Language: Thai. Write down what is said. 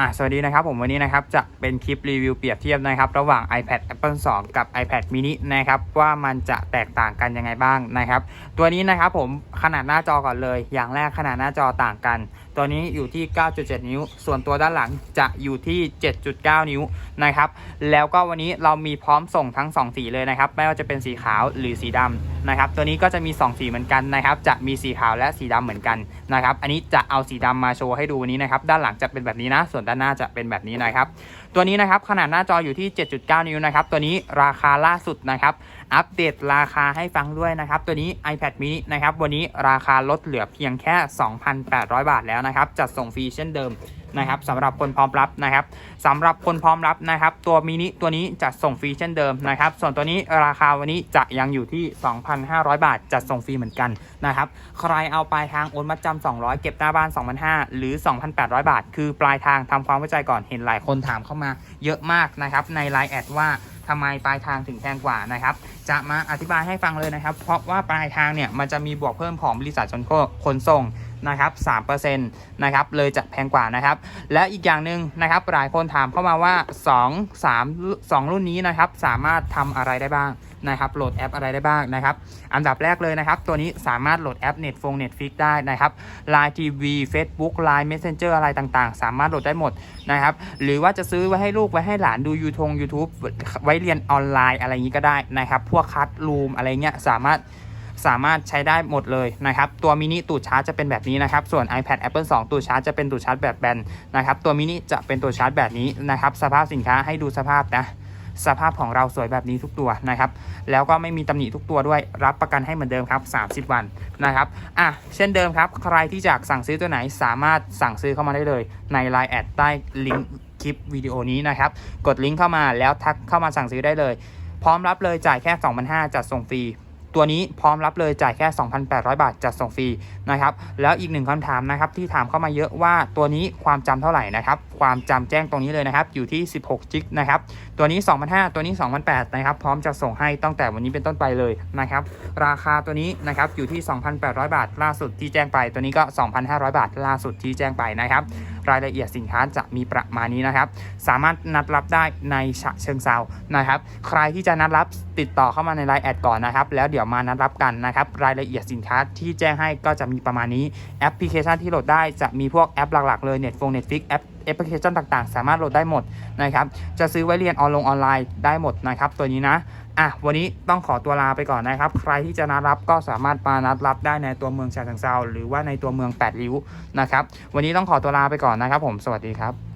อะสวัสดีนะครับผมวันนี้นะครับจะเป็นคลิปรีวิวเปรียบเทียบนะครับ ระหว่าง iPad Apple 2 กับ iPad mini นะครับว่ามันจะแตกต่างกันยังไงบ้างนะครับ ตัวนี้นะครับผมขนาดหน้าจอก่อนเลย อย่างแรกขนาดหน้าจอต่างกัน ตัวนี้อยู่ที่ 9.7 นิ้ว ส่วนตัวด้านหลังจะอยู่ที่ 7.9 นิ้วนะครับแล้วก็วันนี้เรามีพร้อมส่งทั้ง 2 สีเลยนะครับไม่ว่าจะเป็นสีขาวหรือสีดำนะครับตัวนี้ก็จะมี 2 สีเหมือนกันนะครับจะมีสีขาวและสีดำเหมือนกันนะครับอันนี้จะเอาสีดำมาโชว์ให้ดูนนี้นะครับด้านหลังจะเป็นแบบนี้นะ ส่วนด้านหน้าจะเป็นแบบนี้นะครับตัวนี้นะครับขนาดหน้าจออยู่ที่ 7.9 นิ้วนะครับตัวนี้ราคาล่าสุดนะครับอัปเดตราคาให้ฟังด้วยนะครับตัวนี้ iPad mini นะครับวันนี้ราคาลดเหลือเพียงแค่ 2,800 บาทแล้วนะครับจัดส่งฟรีเช่นเดิม นะครับสำหรับคนพร้อมรับนะครับสำหรับคนพร้อมรับนะครับ ตัวมินิตัวนี้จัดส่งฟรีเช่นเดิมนะครับ ส่วนตัวนี้ราคาวันนี้จะยังอยู่ที่ 2,500 บาท จัดส่งฟรีเหมือนกันนะครับ ใครเอาปลายทางโอนมัดจำ200 เก็บหน้าบ้าน 2,500 หรือ 2,800 บาท คือปลายทางทำความเข้าใจก่อนเห็นหลายคนถามเข้ามาเยอะมากนะครับ ในไลน์แอดว่าทำไมปลายทางถึงแพงกว่านะครับ จะมาอธิบายให้ฟังเลยนะครับ เพราะว่าปลายทางเนี่ยมันจะมีบวกเพิ่มของบริษัทชนโคขนส่ง นะครับ3%นะครับเลยจะแพงกว่านะครับ และอีกอย่างหนึ่งนะครับหลายคนถามเข้ามาว่า 2 3 2 รุ่นนี้นะครับสามารถทำอะไรได้บ้างนะครับโหลดแอปอะไรได้บ้างนะครับ อันดับแรกเลยนะครับ ตัวนี้สามารถโหลดแอป Net ฟง Netflix ได้นะครับ Line TV Facebook Line Messenger อะไรต่างๆ สามารถโหลดได้หมดนะครับ หรือว่าจะซื้อไว้ให้ลูกไว้ให้หลานดูยูทง YouTube ไว้เรียนออนไลน์อะไรอย่างนี้ก็ได้นะครับ พวกคัดรูมอะไรเงี้ยสามารถ สามารถใช้ได้หมดเลยนะครับ ตัวมินิตูดชาร์จจะเป็นแบบนี้นะครับ ส่วน iPad Apple 2 ตูดชาร์จจะเป็นตูดชาร์จแบบแบนนะครับ ตัวมินิจะเป็นตัวชาร์จแบบนี้นะครับ สภาพสินค้าให้ดูสภาพนะสภาพของเราสวยแบบนี้ทุกตัวนะครับ แล้วก็ไม่มีตำหนิทุกตัวด้วย รับประกันให้เหมือนเดิมครับ 30 วันนะครับ อะ เช่นเดิมครับ ใครที่อยากสั่งซื้อตัวไหนสามารถสั่งซื้อเข้ามาได้เลยใน Line แอดใต้ลิงก์คลิปวิดีโอนี้นะครับ กดลิงก์เข้ามาแล้วทักเข้ามาสั่งซื้อได้เลย พร้อมรับเลยจ่ายแค่ 2,500จัดส่งฟรี ตัวนี้พร้อมรับเลยจ่ายแค่ 2,800 บาทจัดส่งฟรีนะครับแล้วอีกหนึ่งคำถามนะครับที่ถามเข้ามาเยอะว่าตัวนี้ความจำเท่าไหร่นะครับความจำแจ้งตรงนี้เลยนะครับอยู่ที่ 16 จิกนะครับตัวนี้ 2,500 ตัวนี้ 2,800นะครับพร้อมจะส่งให้ตั้งแต่วันนี้เป็นต้นไปเลยนะครับราคาตัวนี้นะครับอยู่ที่ 2,800 บาทล่าสุดที่แจ้งไป ตัวนี้ก็ 2,500 บาทล่าสุดที่แจ้งไปนะครับรายละเอียดสินค้าจะมีประมาณนี้นะครับ สามารถนัดรับได้ในฉะเชิงเซานะครับ ใครที่จะนัดรับติดต่อเข้ามาในไลน์แอดก่อนนะครับ แล้วเดี๋ยวมานัดรับกันนะครับ รายละเอียดสินค้าที่แจ้งให้ก็จะมีประมาณนี้แอปพลิเคชันที่โหลดได้จะมีพวกแอปหลักๆเลย Netflix Netflix แอปแอปพลิเคชันต่างๆ สามารถโหลดได้หมดนะครับ จะซื้อไว้เรียนออนลงออนไลน์ได้หมดนะครับ ตัวนี้นะอะวันนี้ต้องขอตัวลาไปก่อนนะครับ ใครที่จะนัดรับก็สามารถมานัดรับได้ในตัวเมืองฉะเชิงเซาหรือว่าในตัวเมืองแปดริ้วนะครับ วันนี้ต้องขอตัวลาไปก่อนนะครับ ผมสวัสดีครับ